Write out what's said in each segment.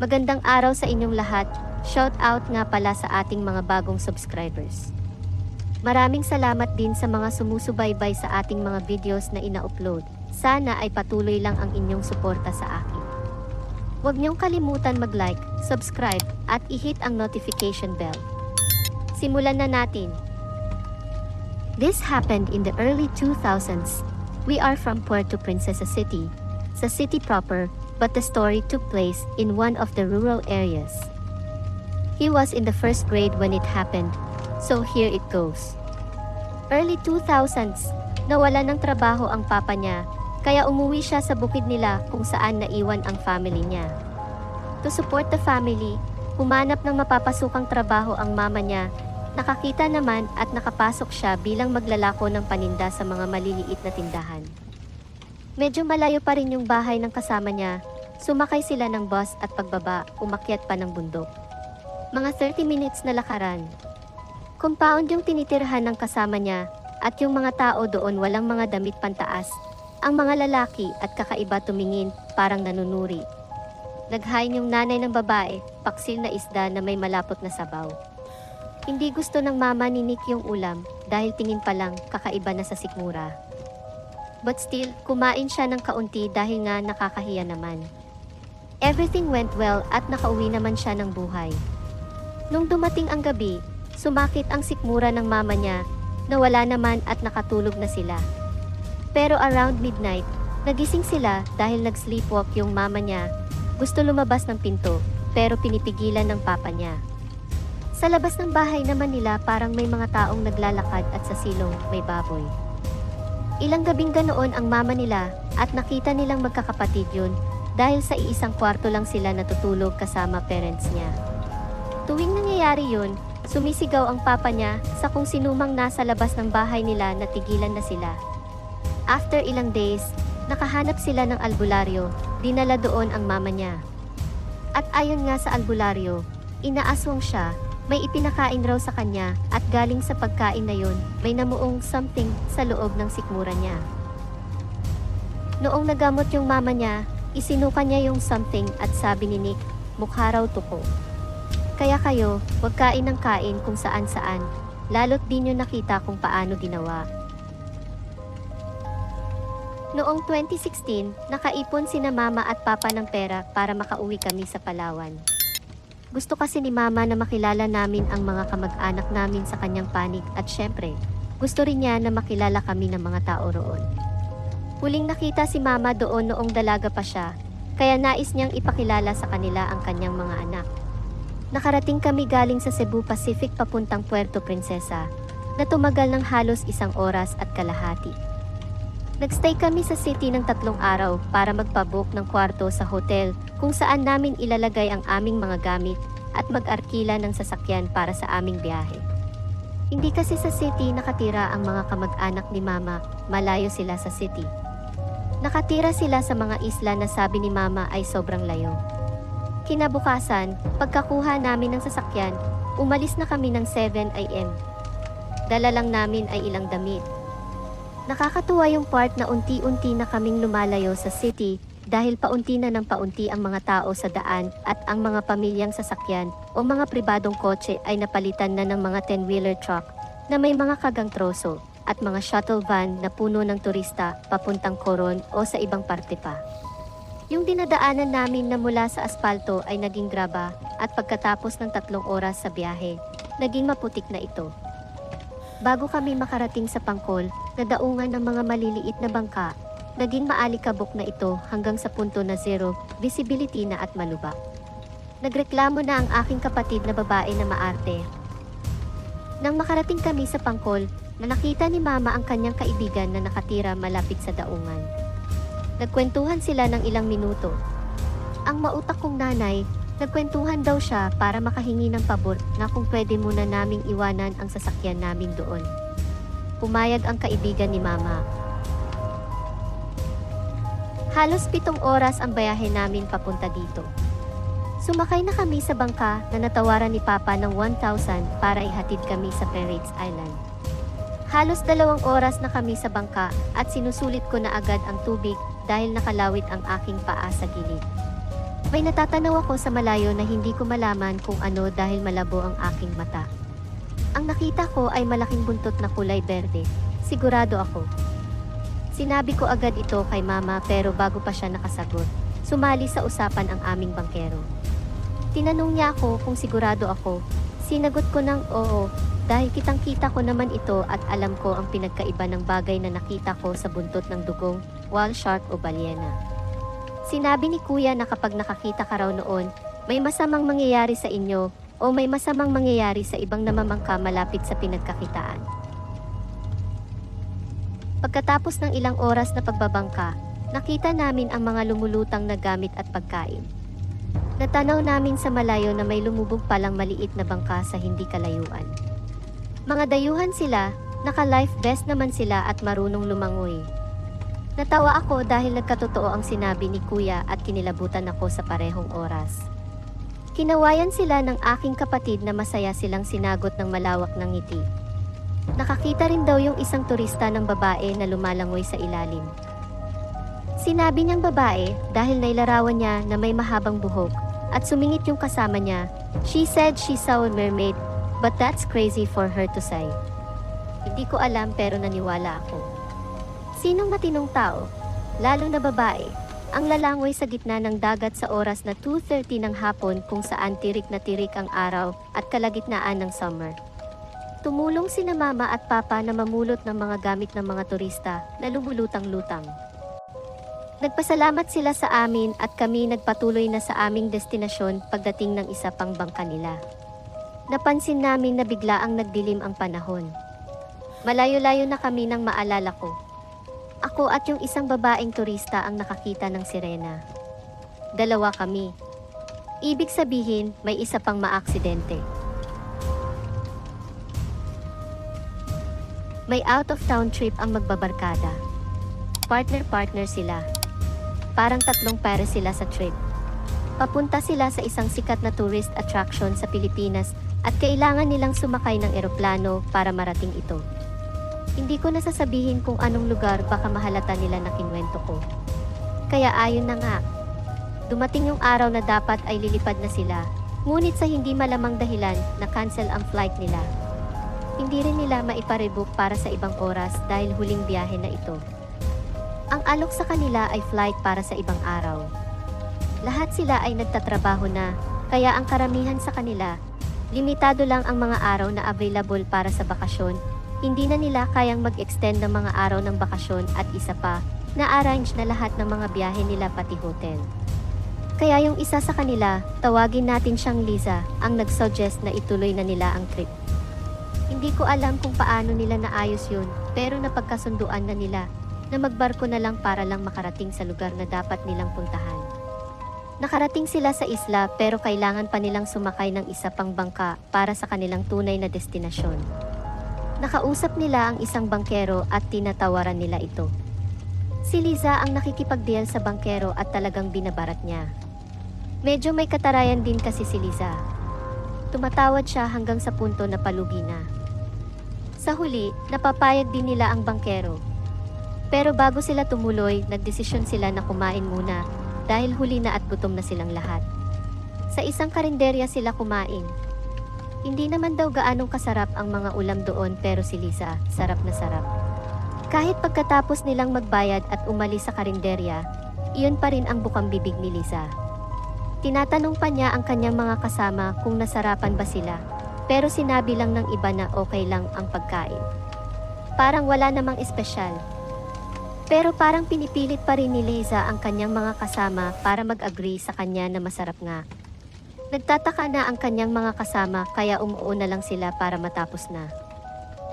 Magandang araw sa inyong lahat. Shout out nga pala sa ating mga bagong subscribers. Maraming salamat din sa mga sumusubaybay sa ating mga videos na ina-upload. Sana ay patuloy lang ang inyong suporta sa akin. Huwag niyong kalimutan mag-like, subscribe, at i-hit ang notification bell. Simulan na natin. This happened in the early 2000s. We are from Puerto Princesa City, sa city proper, but the story took place in one of the rural areas. He was in the first grade when it happened, so here it goes. Early 2000s, nawala ng trabaho ang papa niya, kaya umuwi siya sa bukid nila kung saan naiwan ang family niya. To support the family, humanap ng mapapasukang trabaho ang mama niya Nakakita naman at nakapasok siya bilang maglalako ng paninda sa mga maliliit na tindahan. Medyo malayo pa rin yung bahay ng kasama niya. Sumakay sila ng bus at pagbaba, umakyat pa ng bundok. Mga 30 minutes na lakaran. Compound yung tinitirhan ng kasama niya at yung mga tao doon walang mga damit pantaas. Ang mga lalaki at kakaiba tumingin parang nanunuri. Naghain yung nanay ng babae, paksil na isda na may malapot na sabaw. Hindi gusto ng mama ni Nick yung ulam dahil tingin pa lang kakaiba na sa sikmura. But still, kumain siya ng kaunti dahil nga nakakahiya naman. Everything went well at nakauwi naman siya ng buhay. Nung dumating ang gabi, sumakit ang sikmura ng mama niya, nawala naman at nakatulog na sila. Pero around midnight, nagising sila dahil nag-sleepwalk yung mama niya. Gusto lumabas ng pinto, pero pinipigilan ng papa niya. Sa labas ng bahay naman nila parang may mga taong naglalakad at sa silong may baboy. Ilang gabing ganoon ang mama nila at nakita nilang magkakapatid yun dahil sa iisang kwarto lang sila natutulog kasama parents niya. Tuwing nangyayari yun, sumisigaw ang papa niya sa kung sinumang nasa labas ng bahay nila na tigilan na sila. After ilang days, nakahanap sila ng albularyo, dinala doon ang mama niya. At ayon nga sa albularyo, inaaswang siya may ipinakain raw sa kanya at galing sa pagkain na yun, may namuong something sa loob ng sikmura niya. Noong nagamot yung mama niya, isinuka niya yung something at sabi ni Nick, mukha raw tuko. Kaya kayo, wag kain ng kain kung saan saan, lalo't di nyo nakita kung paano ginawa. Noong 2016, nakaipon sina mama at papa ng pera para makauwi kami sa Palawan. Gusto kasi ni Mama na makilala namin ang mga kamag-anak namin sa kanyang panig at syempre, gusto rin niya na makilala kami ng mga tao roon. Huling nakita si Mama doon noong dalaga pa siya, kaya nais niyang ipakilala sa kanila ang kanyang mga anak. Nakarating kami galing sa Cebu Pacific papuntang Puerto Princesa, na tumagal ng halos isang oras at kalahati. Nagstay kami sa city ng tatlong araw para magpabook ng kwarto sa hotel kung saan namin ilalagay ang aming mga gamit at mag-arkila ng sasakyan para sa aming biyahe. Hindi kasi sa city nakatira ang mga kamag-anak ni Mama, malayo sila sa city. Nakatira sila sa mga isla na sabi ni Mama ay sobrang layo. Kinabukasan, pagkakuha namin ng sasakyan, umalis na kami ng 7 a.m. Dala lang namin ay ilang damit, Nakakatuwa yung part na unti-unti na kaming lumalayo sa city dahil paunti na ng paunti ang mga tao sa daan at ang mga pamilyang sasakyan o mga pribadong kotse ay napalitan na ng mga 10-wheeler truck na may mga kagang troso at mga shuttle van na puno ng turista papuntang Coron o sa ibang parte pa. Yung dinadaanan namin na mula sa aspalto ay naging graba at pagkatapos ng tatlong oras sa biyahe, naging maputik na ito. Bago kami makarating sa Pangkol, na daungan ng mga maliliit na bangka, naging maalikabok na ito hanggang sa punto na zero, visibility na at malubak. Nagreklamo na ang aking kapatid na babae na maarte. Nang makarating kami sa Pangkol, na nakita ni Mama ang kanyang kaibigan na nakatira malapit sa daungan. Nagkwentuhan sila ng ilang minuto. Ang mautak kong nanay, nagkwentuhan daw siya para makahingi ng pabor na kung pwede muna naming iwanan ang sasakyan namin doon. Pumayag ang kaibigan ni Mama. Halos pitong oras ang bayahe namin papunta dito. Sumakay na kami sa bangka na natawaran ni Papa ng 1,000 para ihatid kami sa Pirates Island. Halos dalawang oras na kami sa bangka at sinusulit ko na agad ang tubig dahil nakalawit ang aking paa sa gilid. May natatanaw ako sa malayo na hindi ko malaman kung ano dahil malabo ang aking mata. Ang nakita ko ay malaking buntot na kulay berde. Sigurado ako. Sinabi ko agad ito kay mama pero bago pa siya nakasagot, sumali sa usapan ang aming bangkero. Tinanong niya ako kung sigurado ako. Sinagot ko ng oo dahil kitang kita ko naman ito at alam ko ang pinagkaiba ng bagay na nakita ko sa buntot ng dugong, whale shark o balyena. Sinabi ni kuya na kapag nakakita ka raw noon, may masamang mangyayari sa inyo o may masamang mangyayari sa ibang namamangka malapit sa pinagkakitaan. Pagkatapos ng ilang oras na pagbabangka, nakita namin ang mga lumulutang na gamit at pagkain. Natanaw namin sa malayo na may lumubog palang maliit na bangka sa hindi kalayuan. Mga dayuhan sila, naka-life vest naman sila at marunong lumangoy. Natawa ako dahil nagkatotoo ang sinabi ni kuya at kinilabutan ako sa parehong oras. Kinawayan sila ng aking kapatid na masaya silang sinagot ng malawak ng ngiti. Nakakita rin daw yung isang turista ng babae na lumalangoy sa ilalim. Sinabi niyang babae dahil nailarawan niya na may mahabang buhok at sumingit yung kasama niya. She said she saw a mermaid, but that's crazy for her to say. Hindi ko alam pero naniwala ako. Sinong matinong tao, lalo na babae, ang lalangoy sa gitna ng dagat sa oras na 2.30 ng hapon kung saan tirik na tirik ang araw at kalagitnaan ng summer. Tumulong sina mama at papa na mamulot ng mga gamit ng mga turista na lumulutang-lutang. Nagpasalamat sila sa amin at kami nagpatuloy na sa aming destinasyon pagdating ng isa pang bangka nila. Napansin namin na bigla ang nagdilim ang panahon. Malayo-layo na kami nang maalala ko. Ako at yung isang babaeng turista ang nakakita ng sirena. Dalawa kami. Ibig sabihin, may isa pang maaksidente. May out-of-town trip ang magbabarkada. Partner-partner sila. Parang tatlong pare sila sa trip. Papunta sila sa isang sikat na tourist attraction sa Pilipinas at kailangan nilang sumakay ng eroplano para marating ito. Hindi ko nasasabihin kung anong lugar baka mahalata nila na kinwento ko. Kaya ayon na nga. Dumating yung araw na dapat ay lilipad na sila, ngunit sa hindi malamang dahilan na cancel ang flight nila. Hindi rin nila maiparebook para sa ibang oras dahil huling biyahe na ito. Ang alok sa kanila ay flight para sa ibang araw. Lahat sila ay nagtatrabaho na, kaya ang karamihan sa kanila, limitado lang ang mga araw na available para sa bakasyon. Hindi na nila kayang mag-extend ng mga araw ng bakasyon at isa pa, na-arrange na lahat ng mga biyahe nila pati hotel. Kaya yung isa sa kanila, tawagin natin siyang Liza, ang nag-suggest na ituloy na nila ang trip. Hindi ko alam kung paano nila naayos yun, pero napagkasunduan na nila na magbarko na lang para lang makarating sa lugar na dapat nilang puntahan. Nakarating sila sa isla pero kailangan pa nilang sumakay ng isa pang bangka para sa kanilang tunay na destinasyon. Nakausap nila ang isang bangkero at tinatawaran nila ito. Si Liza ang nakikipagdeal sa bangkero at talagang binabarat niya. Medyo may katarayan din kasi si Liza. Tumatawad siya hanggang sa punto na palugi na. Sa huli, napapayag din nila ang bangkero. Pero bago sila tumuloy, nagdesisyon sila na kumain muna dahil huli na at gutom na silang lahat. Sa isang karinderya sila kumain. Hindi naman daw gaanong kasarap ang mga ulam doon pero si Lisa, sarap na sarap. Kahit pagkatapos nilang magbayad at umalis sa karinderya, iyon pa rin ang bukang bibig ni Lisa. Tinatanong pa niya ang kanyang mga kasama kung nasarapan ba sila, pero sinabi lang ng iba na okay lang ang pagkain. Parang wala namang espesyal. Pero parang pinipilit pa rin ni Liza ang kanyang mga kasama para mag-agree sa kanya na masarap nga. Nagtataka na ang kanyang mga kasama kaya umuo na lang sila para matapos na.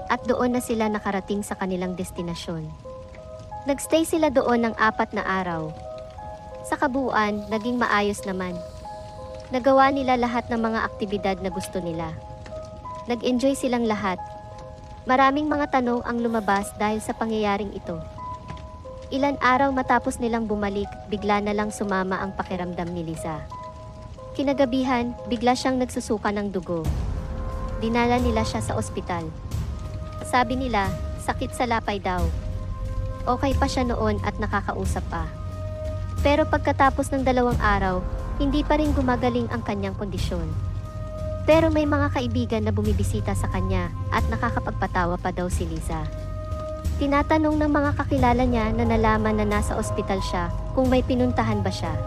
At doon na sila nakarating sa kanilang destinasyon. Nagstay sila doon ng apat na araw. Sa kabuuan, naging maayos naman. Nagawa nila lahat ng mga aktibidad na gusto nila. Nag-enjoy silang lahat. Maraming mga tanong ang lumabas dahil sa pangyayaring ito. Ilan araw matapos nilang bumalik, bigla na lang sumama ang pakiramdam ni Liza. Kinagabihan, bigla siyang nagsusuka ng dugo. Dinala nila siya sa ospital. Sabi nila, sakit sa lapay daw. Okay pa siya noon at nakakausap pa. Pero pagkatapos ng dalawang araw, hindi pa rin gumagaling ang kanyang kondisyon. Pero may mga kaibigan na bumibisita sa kanya at nakakapagpatawa pa daw si Liza. Tinatanong ng mga kakilala niya na nalaman na nasa ospital siya kung may pinuntahan ba siya.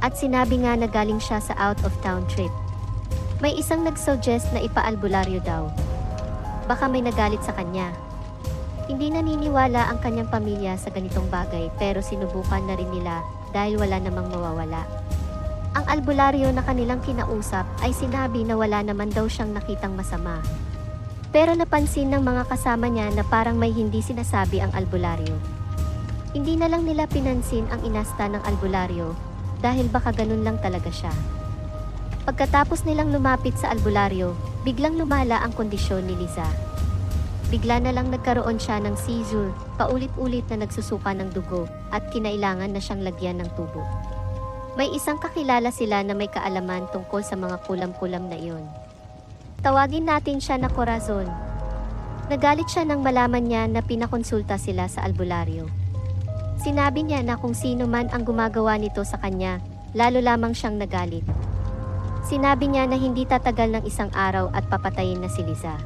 At sinabi nga na galing siya sa out-of-town trip. May isang nag-suggest na ipaalbularyo daw. Baka may nagalit sa kanya. Hindi naniniwala ang kanyang pamilya sa ganitong bagay pero sinubukan na rin nila dahil wala namang mawawala. Ang albularyo na kanilang kinausap ay sinabi na wala naman daw siyang nakitang masama. Pero napansin ng mga kasama niya na parang may hindi sinasabi ang albularyo. Hindi na lang nila pinansin ang inasta ng albularyo dahil baka ganun lang talaga siya. Pagkatapos nilang lumapit sa albularyo, biglang lumala ang kondisyon ni Liza. Bigla na lang nagkaroon siya ng seizure, paulit-ulit na nagsusuka ng dugo at kinailangan na siyang lagyan ng tubo. May isang kakilala sila na may kaalaman tungkol sa mga kulam-kulam na iyon. Tawagin natin siya na Corazon. Nagalit siya nang malaman niya na pinakonsulta sila sa albularyo. Sinabi niya na kung sino man ang gumagawa nito sa kanya, lalo lamang siyang nagalit. Sinabi niya na hindi tatagal ng isang araw at papatayin na si Liza.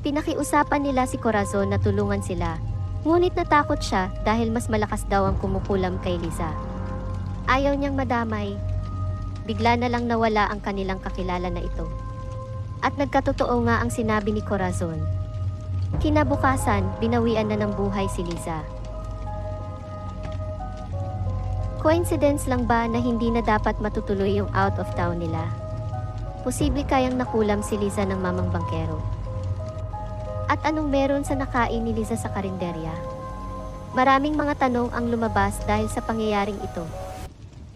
Pinakiusapan nila si Corazon na tulungan sila, ngunit natakot siya dahil mas malakas daw ang kumukulam kay Liza. Ayaw niyang madamay. Bigla na lang nawala ang kanilang kakilala na ito. At nagkatotoo nga ang sinabi ni Corazon. Kinabukasan, binawian na ng buhay si Liza. Coincidence lang ba na hindi na dapat matutuloy yung out of town nila? Posible kayang nakulam si Liza ng mamang bangkero. At anong meron sa nakain ni Liza sa karinderya? Maraming mga tanong ang lumabas dahil sa pangyayaring ito.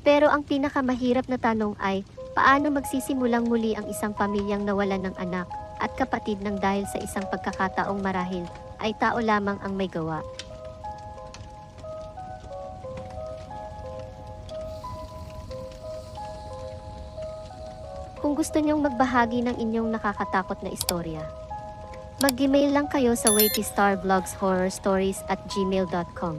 Pero ang pinakamahirap na tanong ay, paano magsisimulang muli ang isang pamilyang nawalan ng anak at kapatid ng dahil sa isang pagkakataong marahil ay tao lamang ang may gawa. Kung gusto niyong magbahagi ng inyong nakakatakot na istorya, mag-email lang kayo sa waitystarvlogshorrorstories at gmail.com.